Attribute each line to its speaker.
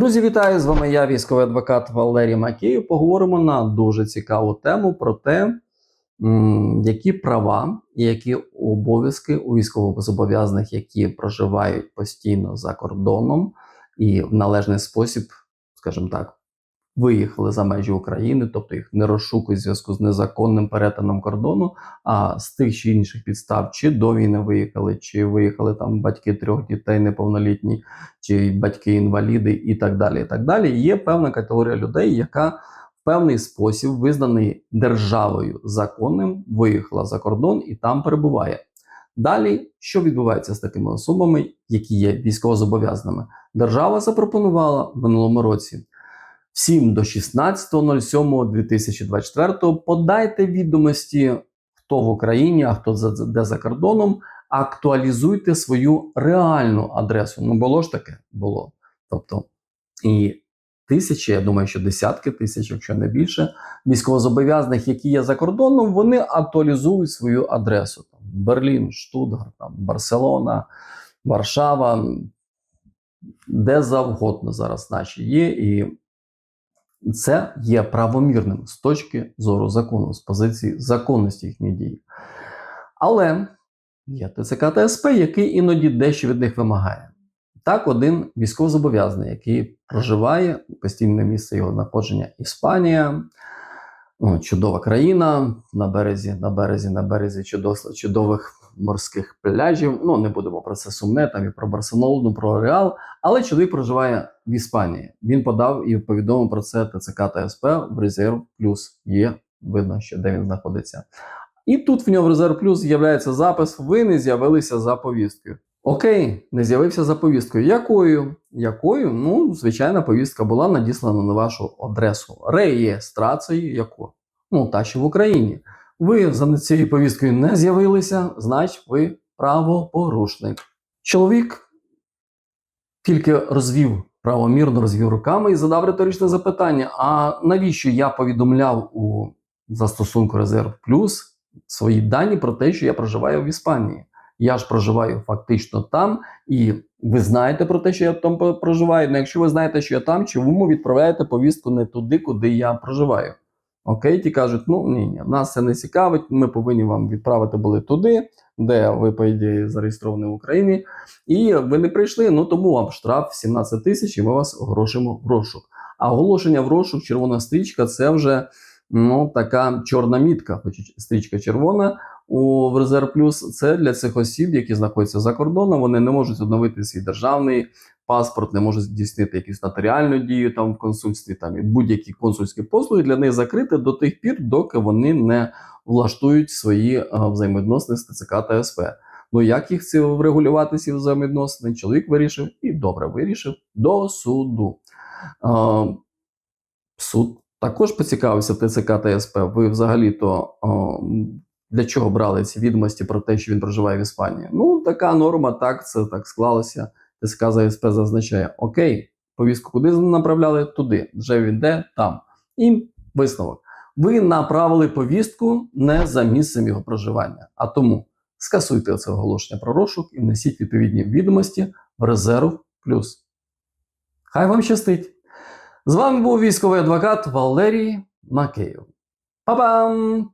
Speaker 1: Друзі, вітаю! З вами я, військовий адвокат Валерій Макеєв. Поговоримо на дуже цікаву тему про те, які права і які обов'язки у військовозобов'язаних, які проживають постійно за кордоном і в належний спосіб, скажімо так, виїхали за межі України, тобто їх не розшукують в зв'язку з незаконним перетином кордону, а з тих чи інших підстав, чи до війни виїхали, чи виїхали там батьки трьох дітей неповнолітні, чи батьки-інваліди, і так далі. І так далі. Є певна категорія людей, яка в певний спосіб визнаний державою законним, виїхала за кордон і там перебуває. Dалі, що відбувається з такими особами, які є військовозобов'язаними? Держава запропонувала в минулому році всім до 16.07.2024 подайте відомості, хто в Україні, а хто за- де за кордоном, актуалізуйте свою реальну адресу. Ну, було ж таке, було. Тобто, і тисячі, я думаю, що десятки тисяч, якщо не більше, військовозобов'язаних, які є за кордоном, вони актуалізують свою адресу. Там, Берлін, Штутгарт, там, Барселона, Варшава, де завгодно зараз наші є. І це є правомірним з точки зору закону, з позиції законності їхніх дій. Але є ТЦК та СП, який іноді дещо від них вимагає. Так, один військовозобов'язаний, який проживає постійне місце його знаходження Іспанія, ну, чудова країна на березі, на березі, на березі чудових морських пляжів. Ну, не будемо про це сумне, там і про Барселону, про Реал. Але чоловік проживає в Іспанії. Він подав і повідомив про це ТЦК та СП в резерв плюс є. Видно, що де він знаходиться. І тут в нього в резерв плюс з'являється запис: ви не з'явилися за повісткою. Окей, не з'явився за повісткою. Якою? Якою? Ну, звичайна повістка була надіслана на вашу адресу. Реєстрації яку? Ну, та що в Україні. Ви за цією повісткою не з'явилися, значить ви правопорушник. Чоловік тільки розвів правомірно розвів руками і задав риторичне запитання: а навіщо я повідомляв у застосунку Резерв Плюс свої дані про те, що я проживаю в Іспанії? Я ж проживаю фактично там, і ви знаєте про те, що я там проживаю. Ну, якщо ви знаєте, що я там, чому відправляєте повістку не туди, куди я проживаю? Окей, ті кажуть, ну ні, ні, нас це не цікавить. Ми повинні вам відправити були туди, де ви, по ідеї, зареєстровані в Україні, і ви не прийшли. Ну тому вам штраф 17 тисяч, і ми вас оголошуємо в розшук. А оголошення в розшук, червона стрічка це вже ну, така чорна мітка, хоч стрічка червона у резерв плюс. Це для цих осіб, які знаходяться за кордоном. Вони не можуть оновити свій державний паспорт, не можуть здійснити якусь нотаріальну дію там в консульстві. Там і будь-які консульські послуги для них закриті до тих пір, доки вони не влаштують свої е, взаємовідносини з ТЦК та СП. Ну як їх це врегулювати ці взаємовідносини? Чоловік вирішив і добре вирішив до суду. Е, суд також поцікавився ТЦК та СП. Ви взагалі-то е, для чого брали ці відомості про те, що він проживає в Іспанії? Ну, така норма, так, це так склалося. ТСК за СП зазначає: Окей, повістку куди направляли? Туди. Вже він де? Там. І висновок. Ви направили повістку не за місцем його проживання. А тому скасуйте це оголошення про розшук і внесіть відповідні відомості в резерв плюс. Хай вам щастить! З вами був військовий адвокат Валерій Макеєв. Па-бам!